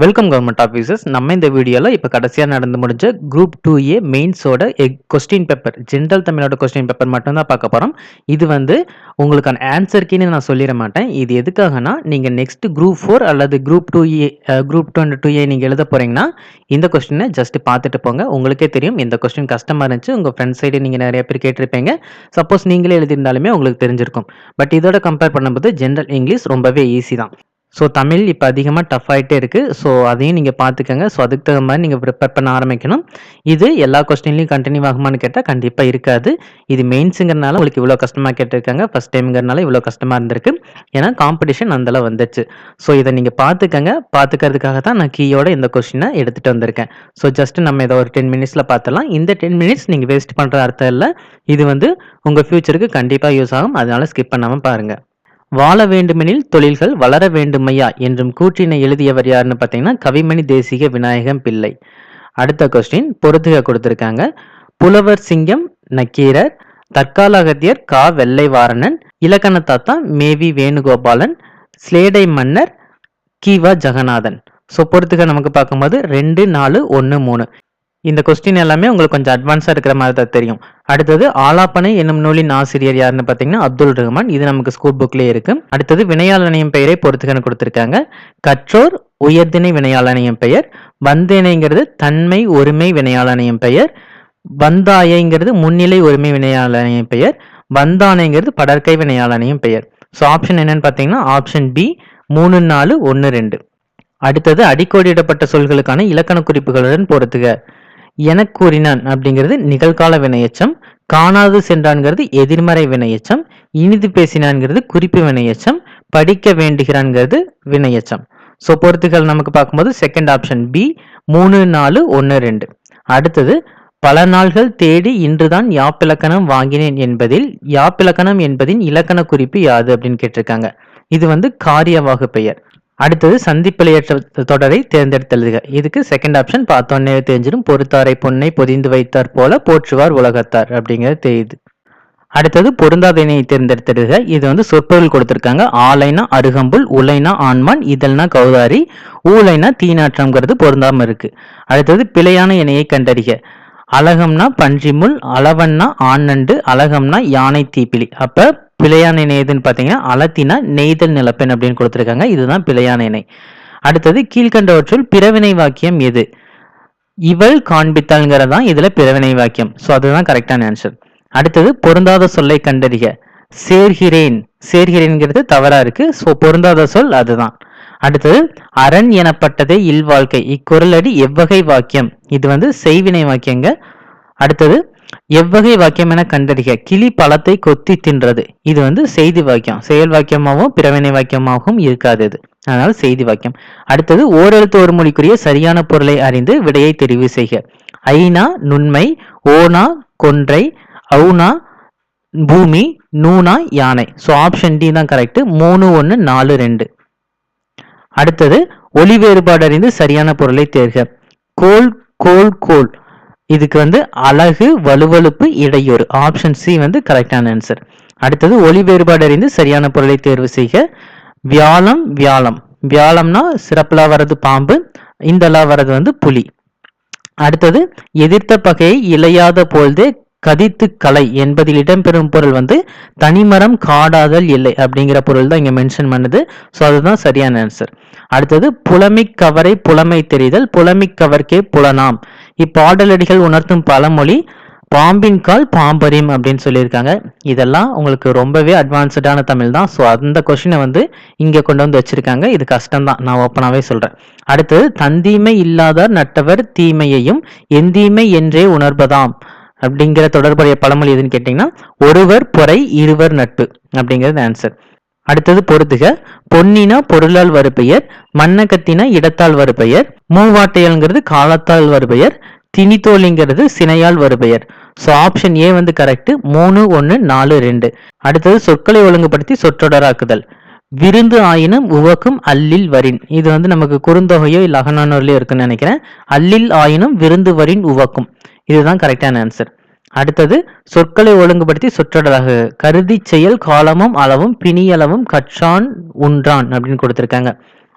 Welcome government officers நம்ம இந்த வீடியோவில் இப்போ கடைசியாக நடந்து முடிஞ்ச குரூப் டூ ஏ மெயின்ஸோட கொஸ்டின் பேப்பர் ஜென்ரல் தமிழோட கொஸ்டின் பேப்பர் மட்டும்தான் பார்க்க போகிறோம் இது வந்து உங்களுக்கான ஆன்சருக்குன்னு நான் சொல்லிட மாட்டேன். இது எதுக்காகனா நீங்கள் நெக்ஸ்ட் குரூப் ஃபோர் அல்லது group two A group two and two A நீங்கள் எழுத போகிறீங்கன்னா இந்த கொஸ்டினை ஜஸ்ட் பார்த்துட்டு போங்க. உங்களுக்கே தெரியும் இந்த கொஸ்டின் கஷ்டமாக இருந்துச்சு உங்கள் ஃப்ரெண்ட்ஸ் சைடு நீங்கள் நிறைய பேர் கேட்டிருப்பீங்க. சப்போஸ் நீங்களே எழுதியிருந்தாலுமே உங்களுக்கு தெரிஞ்சிருக்கும். பட் இதோட கம்பேர் பண்ணும்போது ஜென்ரல் இங்கிலீஷ் ரொம்பவே ஈஸி தான். ஸோ தமிழ் இப்போ அதிகமாக டஃப் ஆகிட்டே இருக்குது ஸோ அதையும் நீங்கள் பார்த்துக்கோங்க. ஸோ அதுக்கு தகுந்த மாதிரி நீங்கள் ப்ரிப்பேர் பண்ண ஆரம்பிக்கணும். இது எல்லா கொஸ்டின்லையும் கண்டினியூ ஆகுமான்னு கேட்டால் கண்டிப்பாக இருக்காது. இது மெயின்ஸுங்கிறனால உங்களுக்கு இவ்வளோ கஷ்டமாக கேட்டிருக்காங்க. ஃபஸ்ட் டைம்ங்கிறனால இவ்வளோ கஷ்டமாக இருந்திருக்கு. ஏன்னா காம்படிஷன் அந்தளவு வந்துச்சு. ஸோ இதை நீங்கள் பார்த்துக்கங்க. பார்த்துக்கிறதுக்காக தான் நான் கீயோட இந்த கொஸ்டினை எடுத்துகிட்டு வந்திருக்கேன். ஸோ ஜஸ்ட் நம்ம இதை ஒரு டென் மினிட்ஸில் பார்த்தலாம் இந்த டென் மினிட்ஸ் நீங்கள் வேஸ்ட் பண்ணுற அர்த்தம் இல்லை. இது வந்து உங்கள் ஃப்யூச்சருக்கு கண்டிப்பாக யூஸ் ஆகும். அதனால ஸ்கிப் பண்ணாமல் பாருங்கள் வாழ வேண்டுமெனில் தொழில்கள் வளர வேண்டுமையா என்றும் கூற்றினை எழுதியவர் யாருன்னு பார்த்தீங்கன்னா கவிமணி தேசிக விநாயகம் பிள்ளை. அடுத்த கொஸ்டின் பொறுத்துக கொடுத்துருக்காங்க. புலவர் சிங்கம் நக்கீரர் தற்கால அகத்தியர் கா. வெள்ளை வாரணன் இலக்கண தாத்தா மேவி வேணுகோபாலன் ஸ்லேடை மன்னர் கீவா ஜெகநாதன். ஸோ பொறுத்துக நமக்கு பார்க்கும்போது ரெண்டு நாலு ஒன்று மூணு. இந்த கொஸ்டின் எல்லாமே உங்களுக்கு கொஞ்சம் அட்வான்ஸாக இருக்கிற மாதிரி தான் தெரியும். அடுத்தது ஆலாப்பனை என்னும் நூலின் ஆசிரியர் யாருன்னு பார்த்தீங்கன்னா அப்துல் ரஹ்மான். இது நமக்கு ஸ்கூல் புக்லேயே இருக்கு. அடுத்தது வினையாளனையும் பெயரை பொறுத்துக்கன்னு கொடுத்துருக்காங்க. கற்றோர் உயர்திணை வினையாளனையும் பெயர். வந்திணைங்கிறது தன்மை ஒருமை வினையாளனையும் பெயர். வந்தாயைங்கிறது முன்னிலை ஒருமை வினையாளனையும் பெயர். வந்தானைங்கிறது படற்கை வினையாளனையும் பெயர். ஸோ ஆப்ஷன் என்னன்னு பார்த்தீங்கன்னா ஆப்ஷன் பி மூணு நாலு ஒன்று ரெண்டு. அடுத்தது அடிக்கோடிடப்பட்ட சொல்களுக்கான இலக்கண குறிப்புகளுடன் பொறுத்துக எனக் கூறினான் அப்படிங்கிறது நிகழ்கால வினையச்சம் காணாது சென்றான்ங்கிறது எதிர்மறை வினையச்சம் இனிது பேசினான்ங்கிறது குறிப்பு வினையச்சம் படிக்க வேண்டுகிறான்ங்கிறது வினையச்சம். ஸோ பொறுத்துகள் நமக்கு பார்க்கும்போது செகண்ட் ஆப்ஷன் பி மூணு நாலு ஒன்று ரெண்டு. அடுத்தது பல நாள்கள் தேடி இன்றுதான் யாப்பிலக்கணம் வாங்கினேன் என்பதில் யாப்பிலக்கணம் என்பதின் இலக்கண குறிப்பு யாது அப்படின்னு கேட்டிருக்காங்க. இது வந்து காரியவாகு பெயர். அடுத்தது சந்திப்பிழையற்ற தொடரை தேர்ந்தெடுத்தெழுதுக. இதுக்கு செகண்ட் ஆப்ஷன் பார்த்தோன்னே தெரிஞ்சிடும். பொறுத்தாரை பொன்னை பொதிந்து வைத்தார் போல போற்றுவார் உலகத்தார் அப்படிங்கிறது தெரியுது. அடுத்தது பொருந்தாத இணையை தேர்ந்தெடுத்தெடுக இது வந்து சொற்பொருள் கொடுத்துருக்காங்க. ஆலைனா அருகம்புல் உலைனா ஆண்மான் இதழ்னா கௌதாரி ஊலைனா தீநாற்றம்ங்கிறது பொருந்தாமல் இருக்கு. அடுத்தது பிழையான இணையை கண்டறிக. அழகம்னா பன்றிமுள் அளவன்னா ஆண்ணண்டு அழகம்னா யானை தீப்பிலி. அப்போ பிழையான இணை எதுன்னு பார்த்தீங்கன்னா அலத்தினா நெய்தல் நிலப்பெண் அப்படின்னு கொடுத்துருக்காங்க. இதுதான் பிழையான இணை அடுத்தது கீழ்கண்டவற்றுள் பிறவினை வாக்கியம் எது? இவள் காண்பித்தாள்ங்கிறது தான் இதில் பிறவினை வாக்கியம். ஸோ அதுதான் கரெக்டான ஆன்சர் அடுத்தது பொருந்தாத சொல்லை கண்டறிக. சேர்கிறேன். சேர்கிறேன்ங்கிறது தவறாக இருக்கு. ஸோ பொருந்தாத சொல் அதுதான். அடுத்தது அரண் எனப்பட்டதே இல்வாழ்க்கை. இக்குரலடி எவ்வகை வாக்கியம். இது வந்து செய்வினை வாக்கியங்க. அடுத்தது எவ்வகை வாக்கியம் என கண்டறிக. கிளி பழத்தை கொத்தி தின்றது. இது வந்து செய்தி வாக்கியம். செயல் வாக்கியமாகவும் பிறவினை வாக்கியமாகவும் இருக்காது இது. அதனால செய்தி வாக்கியம். அடுத்தது ஓரெழுத்து ஒரு மொழிக்குரிய சரியான பொருளை அறிந்து விடையை தெரிவு செய்க. ஐனா நுண்மை ஓனா கொன்றை அவுனா பூமி நூனா யானை. ஸோ ஆப்ஷன் டி தான் கரெக்ட் மூணு ஒன்று நாலு ரெண்டு. அடுத்தது ஒளி வேறுபாடு அறிந்து சரியான பொருளை தேர்க. கோல் கோல் கோல். இதுக்கு வந்து அழகு வலுவழுப்பு இடையூறு. ஆப்ஷன் சி வந்து கரெக்டான ஆன்சர் அடுத்தது ஒளி வேறுபாடு அறிந்து சரியான பொருளை தேர்வு செய்க. வியாழம் வியாழம். வியாழம்னா சிறப்புலா வர்றது பாம்பு இந்தலா வர்றது வந்து புலி. அடுத்தது எதிர்த்த பகையை இழையாத பொழுதே கதித்து கலை என்பதில் இடம்பெறும் பொருள் வந்து தனிமரம் காடாதல் இல்லை அப்படிங்கிற பொருள் தான் இங்க மென்ஷன் பண்ணுது. ஸோ அதுதான் சரியான ஆன்சர் அடுத்தது புலமிக் கவரை புலமை தெரிதல் புலமிக் கவர்க்கே புலனாம். இப்பாடலடிகள் உணர்த்தும் பழமொழி பாம்பின் கால் பாம்பரியம் அப்படின்னு சொல்லியிருக்காங்க. இதெல்லாம் உங்களுக்கு ரொம்பவே அட்வான்ஸ்டான தமிழ் தான். ஸோ அந்த கொஷினை வந்து இங்கே கொண்டு வந்து வச்சிருக்காங்க. இது கஷ்டம் தான் நான் ஓப்பனாகவே சொல்கிறேன் அடுத்தது தந்தீமை இல்லாதார் நட்டவர் தீமையையும் எந்தீமை என்றே உணர்வதாம் அப்படிங்கிற தொடர்புடைய பழமொழி எதுன்னு கேட்டிங்கன்னா ஒருவர் பொறை இருவர் நட்பு அப்படிங்கிறது ஆன்சர் அடுத்தது பொறுத்துக. பொன்னினா பொருளால் வருபெயர் மன்னகத்தினா இடத்தால் வருபெயர் மூவாட்டையல்ங்கிறது காலத்தால் வருபெயர் திணித்தோலிங்கிறது சினையால் வருபெயர் ஸோ ஆப்ஷன் ஏ வந்து கரெக்ட் மூணு ஒன்று நாலு ரெண்டு. அடுத்தது சொற்களை ஒழுங்குபடுத்தி சொற்றொடராக்குதல். விருந்து ஆயினும் உவக்கும் அல்லில் வரின். இது வந்து நமக்கு குறுந்தொகையோ இல்லை அகநானூர்லயோ இருக்குன்னு நினைக்கிறேன். அல்லில் ஆயினும் விருந்து வரின் உவக்கும். இதுதான் கரெக்டான ஆன்சர் அடுத்தது சொற்களை ஒழுங்குபடுத்தி சொற்றொடராக. கருதி செயல் காலமும் அளவும் பிணியளவும் கற்றான் உன்றான் அப்படின்னு கொடுத்துருக்காங்க.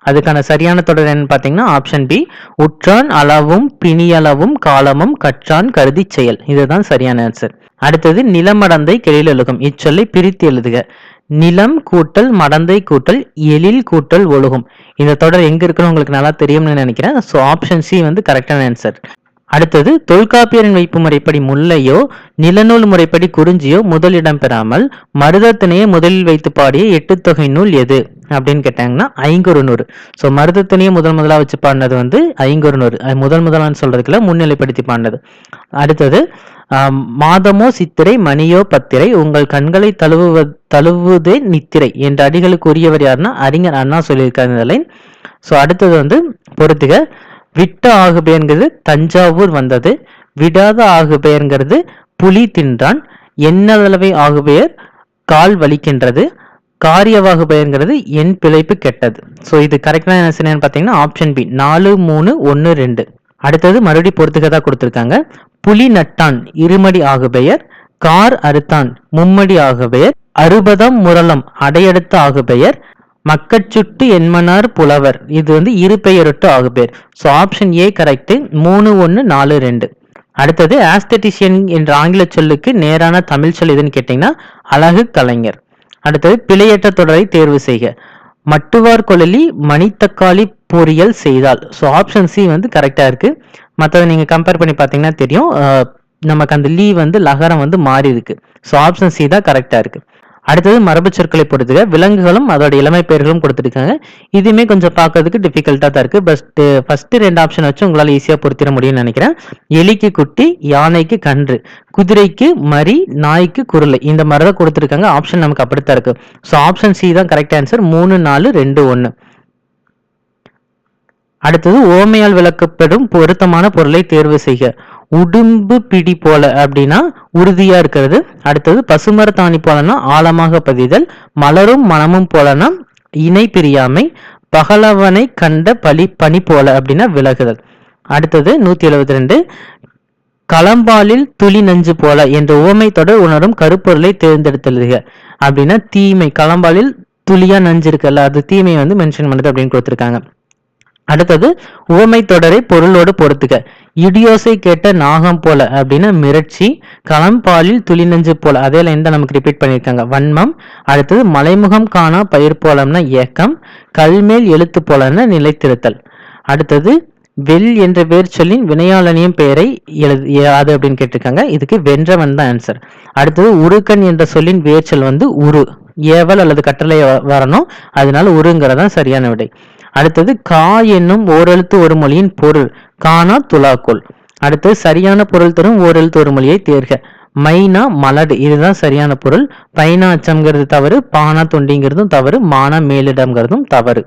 அதுக்கான சரியான தொடர் என்னன்னு பார்த்தீங்கன்னா ஆப்ஷன் பி உற்றான் அளவும் பிணியளவும் காலமும் கற்றான் கருதி செயல். இதுதான் சரியான ஆன்சர் அடுத்தது நிலமடந்தை கெளில் எழுகும் இச்சொல்லை பிரித்து எழுதுக. நிலம் கூட்டல் மடந்தை கூட்டல் எழில் கூட்டல் ஒழுகும். இந்த தொடர் எங்க இருக்குன்னு உங்களுக்கு நல்லா தெரியும்னு நினைக்கிறேன். ஸோ ஆப்ஷன் சி வந்து கரெக்டான ஆன்சர் அடுத்தது தொல்காப்பியரின் வைப்பு முறைப்படி முல்லையோ நிலநூல் முறைப்படி குறிஞ்சியோ முதலிடம் பெறாமல் மருதத்தினையே முதலில் வைத்து பாடிய எட்டு தொகை நூல் எது? அப்படின்னு கேட்டாங்கன்னா ஐங்குறுநூறு ஸோ மருதத்தினையே முதல் முதலாக வச்சு பாடினது வந்து ஐங்குறுநூறு அது முதல் முதலான்னு சொல்றதுக்குள்ள முன்னிலைப்படுத்தி பாடினது. அடுத்தது மாதமோ சித்திரை மணியோ பத்திரை உங்கள் கண்களை தழுவுவ தழுவுதே நித்திரை என்ற அடிகளுக்கு உரியவர் யாருன்னா அறிஞர் அண்ணா சொல்லியிருக்காரு லைன். ஸோ அடுத்தது வந்து பொறுத்துக விட்ட ஆகுபேங்கிறது தஞ்சாவூர் வந்தது. விடாத ஆகுபெயர்ங்கிறது புலி தின்றான். எண்ணளவை ஆகுபெயர் கால் வலிக்கின்றது. காரியவாகு பெயர்ங்கிறது என் பிழைப்பு கெட்டது. ஸோ இது கரெக்டான என்ன என்னன்னு பார்த்தீங்கன்னா ஆப்ஷன் பி நாலு மூணு ஒன்று ரெண்டு. அடுத்தது மறுபடி பொறுத்துக்கதா கொடுத்துருக்காங்க. புலி நட்டான் இருமடி ஆகுபெயர். கார் அறுத்தான் மும்மடி ஆகுபெயர். அறுபதம் முரளம் அடையெடுத்த ஆகுபெயர். மக்கட்சுட்டு என்மனார் புலவர். இது வந்து இரு பெயரொட்டு பேர் ஸோ ஆப்ஷன் ஏ கரெக்டு மூணு ஒன்று நாலு ரெண்டு. அடுத்தது ஆஸ்தட்டிஷியன் என்ற ஆங்கில சொல்லுக்கு நேரான தமிழ் சொல் எதுன்னு கேட்டிங்கன்னா அழகு கலைஞர். அடுத்தது பிழையற்ற தொடரை தேர்வு செய்க. மட்டுவார் கொழலி மணித்தக்காளி பொரியல் செய்தால். ஸோ ஆப்ஷன் சி வந்து கரெக்டாக இருக்குது மற்றதை நீங்கள் கம்பேர் பண்ணி பார்த்தீங்கன்னா தெரியும். நமக்கு அந்த லீ வந்து லகரம் வந்து மாறி இருக்கு ஸோ ஆப்ஷன் சி தான் கரெக்டாக இருக்குது அடுத்தது மரபு சொற்களை பொறுத்துக்க விலங்குகளும் அதோட இளமை பெயர்களும் கொடுத்துருக்காங்க. இதுவுமே கொஞ்சம் பார்க்கறதுக்கு டிஃபிகல்ட்டாக தான் இருக்கு. பட் ஃபஸ்ட்டு uh, ரெண்டு ஆப்ஷன் வச்சு உங்களால் ஈஸியாக பொருத்திட முடியும்னு நினைக்கிறேன். எலிக்கு குட்டி யானைக்கு கன்று. குதிரைக்கு மரி நாய்க்கு குருளை இந்த மாதிரி தான் கொடுத்துருக்காங்க. ஆப்ஷன் நமக்கு அப்படித்தான் இருக்கு. ஸோ ஆப்ஷன் சி தான் கரெக்ட் ஆன்சர் மூணு நாலு ரெண்டு ஒன்று அடுத்தது ஓமையால் விளக்கப்படும் பொருத்தமான பொருளை தேர்வு செய்க. உடும்பு பிடி போல அப்படின்னா உறுதியா இருக்கிறது. அடுத்தது பசுமரத்தாணி போலனா ஆழமாக பதிதல் மலரும் மனமும் போலனா இணை பிரியாமை பகலவனை கண்ட பலி பனி போல அப்படின்னா விலகுதல். அடுத்தது நூத்தி எழுபத்தி ரெண்டு களம்பாலில் துளி நஞ்சு போல என்ற உவமை தொடர் உணரும் கருப்பொருளை தேர்ந்தெடுத்தலுக அப்படின்னா தீமை. களம்பாலில் துளியா நஞ்சு இருக்குல்ல அது தீமை வந்து மென்ஷன் பண்ணுது அப்படின்னு கொடுத்துருக்காங்க. அடுத்தது உவமை தொடரை பொருளோடு பொறுத்துக்க இடியோசை கேட்ட நாகம் போல அப்படின்னா மிரட்சி களம்பாலில் துளி நெஞ்சு போல. அதே லைன் தான் நமக்கு ரிப்பீட் பண்ணியிருக்காங்க. வன்மம் அடுத்தது மலைமுகம் காணா பயிர் போலம்னா ஏக்கம் கல்மேல் எழுத்து போலன்னா நிலைத்திருத்தல். அடுத்தது வெல் என்ற பேர் சொல்லின் வினையாளனியும் பெயரை எழுது அது அப்படின்னு கேட்டிருக்காங்க. இதுக்கு வென்றவன் தான் ஆன்சர் அடுத்தது உருக்கன் என்ற சொல்லின் வேர்ச்சொல் வந்து உரு. ஏவல் அல்லது கட்டளை வ- வரணும். அதனால உருங்கிறதான் சரியான விடை. அடுத்தது கா என்னும் ஓரெழுத்து ஒரு மொழியின் பொருள். கானா துலாக்கோல். அடுத்தது சரியான பொருள் தரும் ஓரெழுத்து ஒரு மொழியை தேர்க. மைனா மலடு. இதுதான் சரியான பொருள். பைனா அச்சம்ங்கிறது தவறு. பானா தொண்டிங்கிறதும் தவறு. மானா மேலிடம்ங்கிறதும் தவறு.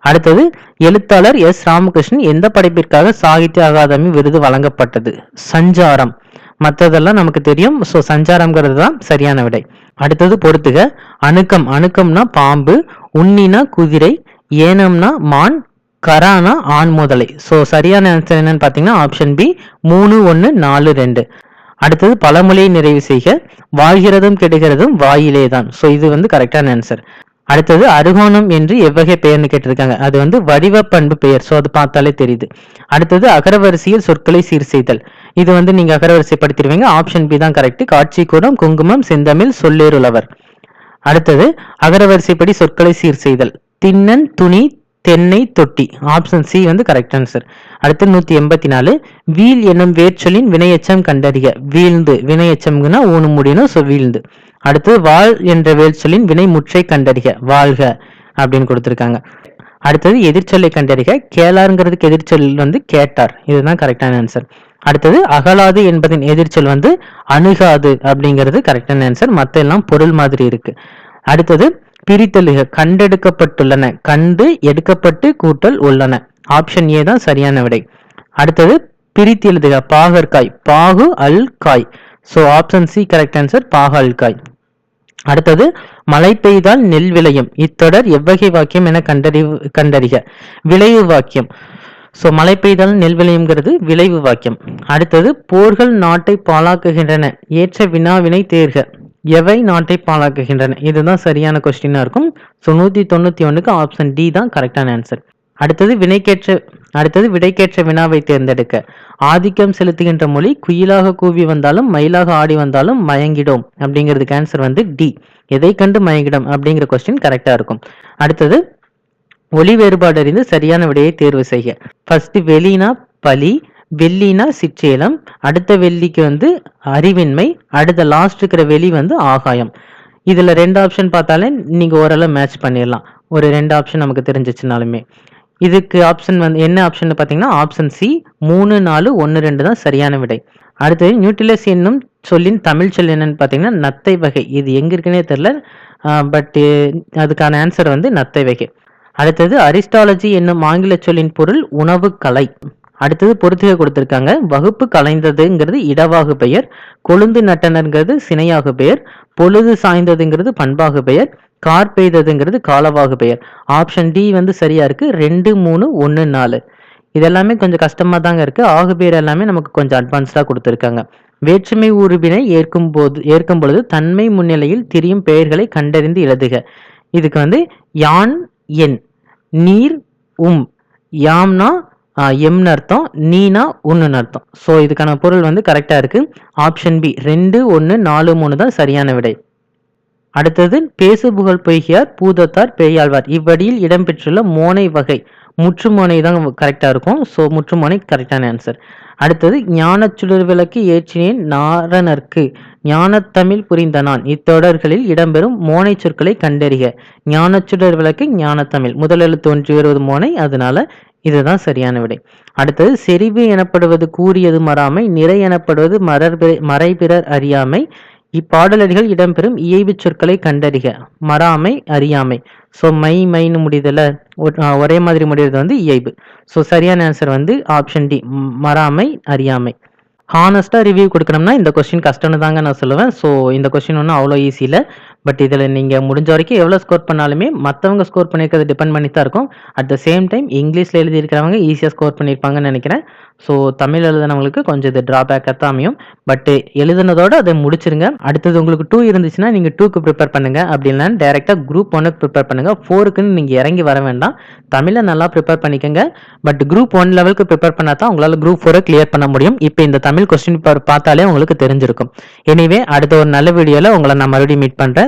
அடுத்தது எழுத்தாளர் எஸ். ராமகிருஷ்ணன் எந்த படைப்பிற்காக சாகித்ய அகாதமி விருது வழங்கப்பட்டது? சஞ்சாரம். மற்றதெல்லாம் நமக்கு தெரியும். ஸோ சஞ்சாரம்ங்கிறது தான் சரியான விடை. அடுத்தது பொறுத்துக. அணுக்கம். அணுக்கம்னா பாம்பு. உண்ணினா குதிரை. ஏனம்னா மான் கரானா ஆண் முதலை. ஸோ சரியான ஆன்சர் என்னன்னு பார்த்தீங்கன்னா ஆப்ஷன் பி மூணு ஒன்று நாலு ரெண்டு. அடுத்தது பழமொழியை நிறைவு செய்க. வாழ்கிறதும் கெடுகிறதும் வாயிலே தான். ஸோ இது வந்து கரெக்டான ஆன்சர் அடுத்தது அருகோணம் என்று எவ்வகை பெயர்னு கேட்டிருக்காங்க. அது வந்து வடிவ பண்பு பெயர். ஸோ அது பார்த்தாலே தெரியுது. அடுத்தது அகரவரிசையில் சொற்களை சீர் செய்தல். இது வந்து நீங்க அகரவரிசைப்படுத்திடுவீங்க. ஆப்ஷன் பி தான் கரெக்ட் காட்சி கூடம் குங்குமம் செந்தமிழ் சொல்லேருளவர். அடுத்தது அகரவரிசைப்படி சொற்களை சீர் செய்தல். திண்ணன் துணி தென்னை தொட்டி. ஆப்ஷன் சி வந்து கரெக்ட் ஆன்சர் அடுத்து நூத்தி எண்பத்தி நாலு. வீல் என்னும் வேர்ச்சொலின் வினையச்சம் கண்டறிக. வீழ்ந்து. வினையச்சம்னா ஊனு முடியணும் ஸோ வீழ்ந்து. அடுத்து வாழ் என்ற வேர்ச்சொலின் வினை முற்றை கண்டறிக. வாழ்க அப்படின்னு கொடுத்துருக்காங்க. அடுத்தது எதிர்ச்சொல்லை கண்டறிக. கேளாருங்கிறதுக்கு எதிர்ச்சொல் வந்து கேட்டார். இதுதான் கரெக்டான ஆன்சர் அடுத்தது அகலாது என்பதின் எதிர்ச்சொல் வந்து அணுகாது அப்படிங்கிறது கரெக்டான ஆன்சர் மற்ற எல்லாம் பொருள் மாதிரி இருக்கு. அடுத்தது பிரித்தலுக கண்டெடுக்கப்பட்டுள்ளன. கண்டு எடுக்கப்பட்டு கூட்டல் உள்ளன. ஆப்ஷன் ஏ தான் சரியான விடை. அடுத்தது பிரித்து எழுதுக பாகற்காய். பாகு அல் காய் so option C correct answer பாக அல் காய் அடுத்தது மழை பெய்தால் நெல் விளையும். இத்தொடர் எவ்வகை வாக்கியம் என கண்டறி கண்டறிக. விளைவு வாக்கியம். ஸோ மழை பெய்தால் நெல் விளையுங்கிறது விளைவு வாக்கியம். அடுத்தது போர்கள் நாட்டை பாழாக்குகின்றன. ஏற்ற வினாவினை தேர்க. எவை நாட்டை பாழாக்குகின்றன? இதுதான் சரியான கொஸ்டினாக இருக்கும். ஸோ நூற்றி தொண்ணூற்றி ஒன்றுக்கு ஆப்ஷன் டி தான் கரெக்டான ஆன்சர் அடுத்தது வினைக்கேற்ற அடுத்தது விடைக்கேற்ற வினாவை தேர்ந்தெடுக்க. ஆதிக்கம் செலுத்துகின்ற மொழி குயிலாக கூவி வந்தாலும் மயிலாக ஆடி வந்தாலும் மயங்கிடும். அப்படிங்கிறதுக்கு ஆன்சர் வந்து டி எதை கண்டு மயங்கிடும் அப்படிங்கிற கொஸ்டின் கரெக்டாக இருக்கும். அடுத்தது ஒளி வேறுபாடு அறிந்து சரியான விடையை தேர்வு செய்ய ஃபர்ஸ்ட் வெளினா பலி வெள்ளினா சிற்றேலம் அடுத்த வெள்ளிக்கு வந்து அறிவின்மை அடுத்த லாஸ்ட் இருக்கிற வெளி வந்து ஆகாயம். இதில் ரெண்டு ஆப்ஷன் பார்த்தாலே நீங்கள் ஓரளவு மேட்ச் பண்ணிடலாம். ஒரு ரெண்டு ஆப்ஷன் நமக்கு தெரிஞ்சிச்சுனாலுமே. இதுக்கு ஆப்ஷன் வந்து என்ன ஆப்ஷன் பார்த்தீங்கன்னா ஆப்ஷன் சி மூணு நாலு ஒன்று ரெண்டு தான் சரியான விடை. அடுத்தது நியூட்ரிலஸ் என்னும் சொல்லின் தமிழ் சொல் என்னன்னு பார்த்தீங்கன்னா நத்தை வகை. இது எங்கே இருக்குன்னே தெரில பட் அதுக்கான ஆன்சர் வந்து நத்தை வகை. அடுத்தது அரிஸ்டாலஜி என்னும் ஆங்கில சொல்லின் பொருள் உணவு கலை அடுத்தது பொறுத்துக கொடுத்துருக்காங்க. வகுப்பு கலைந்ததுங்கிறது இடவாகு பெயர் கொழுந்து நட்டனங்கிறது சினையாகு பெயர் பொழுது சாய்ந்ததுங்கிறது பண்பாகு பெயர் கார் பெய்ததுங்கிறது காலவாகு பெயர். ஆப்ஷன் டி வந்து சரியா இருக்கு. ரெண்டு மூணு ஒன்று நாலு. இதெல்லாமே கொஞ்சம் கஷ்டமாக தாங்க இருக்கு. ஆகு பேர் எல்லாமே நமக்கு கொஞ்சம் அட்வான்ஸ்டாக கொடுத்துருக்காங்க. வேற்றுமை உறுப்பினை ஏற்கும் போது ஏற்கும் பொழுது தன்மை முன்னிலையில் திரியும் பெயர்களை கண்டறிந்து எழுதுக. இதுக்கு வந்து யான் என் நீர் உம் யாம்னா எம்னு அர்த்தம் நீனா ஒன்றுன்னு அர்த்தம். ஸோ இதுக்கான பொருள் வந்து கரெக்டாக இருக்கு. ஆப்ஷன் பி ரெண்டு ஒன்று நாலு மூணு தான் சரியான விடை. அடுத்தது பேசு புகழ் பொய்கியார் பூதத்தார் பேயாழ்வார். இவ்வடியில் இடம்பெற்றுள்ள மோனை வகை. முற்றுமோனை தான் கரெக்டாக இருக்கும். ஸோ முற்றுமோனை கரெக்டான ஆன்சர் அடுத்தது ஞானச் சுடர் விளக்கு ஏற்றினேன் நாரணர்க்கு. ஞானத்தமிழ் புரிந்த நான். இத்தொடர்களில் இடம்பெறும் மோனை சொற்களை கண்டறிக. ஞானச்சுடர் விளக்கு ஞானத்தமிழ் முதல் எழுத்து ஒன்றி வருவது மோனை. அதனால இதுதான் சரியான விடை. அடுத்தது செறிவு எனப்படுவது கூறியது மறாமை நிறை எனப்படுவது மரர் மறைபிறர் அறியாமை இப்பாடலடிகள் இடம்பெறும் இயைவு சொற்களை கண்டறிக. மறாமை அறியாமை. ஸோ மை மைன்னு முடியுதுல ஒரே மாதிரி முடியுறது வந்து இயைபு. ஸோ சரியான ஆன்சர் வந்து ஆப்ஷன் டி மறாமை அறியாமை. ஹானஸ்ட்டாக ரிவ்யூ கொடுக்கணும்னா இந்த கொஸ்டின் கஷ்டம்னு தாங்க நான் சொல்லுவேன். ஸோ இந்த கொஸ்டின் ஒன்றும் அவ்வளோ ஈஸியில் பட் இதில் நீங்கள் முடிஞ்ச வரைக்கும் எவ்வளோ ஸ்கோர் பண்ணாலுமே மற்றவங்க ஸ்கோர் பண்ணியிருக்கிறது டிபெண்ட் பண்ணி தான் இருக்கும் அட் த சேம் டைம் இங்கிலீஷில் எழுதியிருக்கிறவங்க ஈஸியாக ஸ்கோர் பண்ணியிருப்பாங்கன்னு நினைக்கிறேன். ஸோ தமிழ் எழுதுனவங்களுக்கு கொஞ்சம் இது ட்ராபேக்காக தான் அமையும். பட் எழுதுனதோடு அதை முடிச்சிருங்க. அடுத்தது உங்களுக்கு டூ இருந்துச்சுன்னா நீங்கள் டூக்கு ப்ரிப்பேர் பண்ணுங்க. அப்படின்னா டேரெக்டாக குரூப் ஒன்னுக்கு ப்ரிப்பேர் பண்ணுங்கள் ஃபோருக்குன்னு நீங்கள் இறங்கி வர வேண்டாம். தமிழை நல்லா ப்ரிப்பேர் பண்ணிக்கோங்க. பட் குரூப் ஒன் லெவலுக்கு ப்ரிப்பேர் பண்ணால் தான் உங்களால் குரூப் ஃபோரை கிளியர் பண்ண முடியும். இப்போ இந்த தமிழ் கொஸ்டின் பார்த்தாலே உங்களுக்கு தெரிஞ்சிருக்கும். எனிவே அடுத்த ஒரு நல்ல வீடியோவில் உங்களை நான் மறுபடியும் மீட் பண்ணுறேன்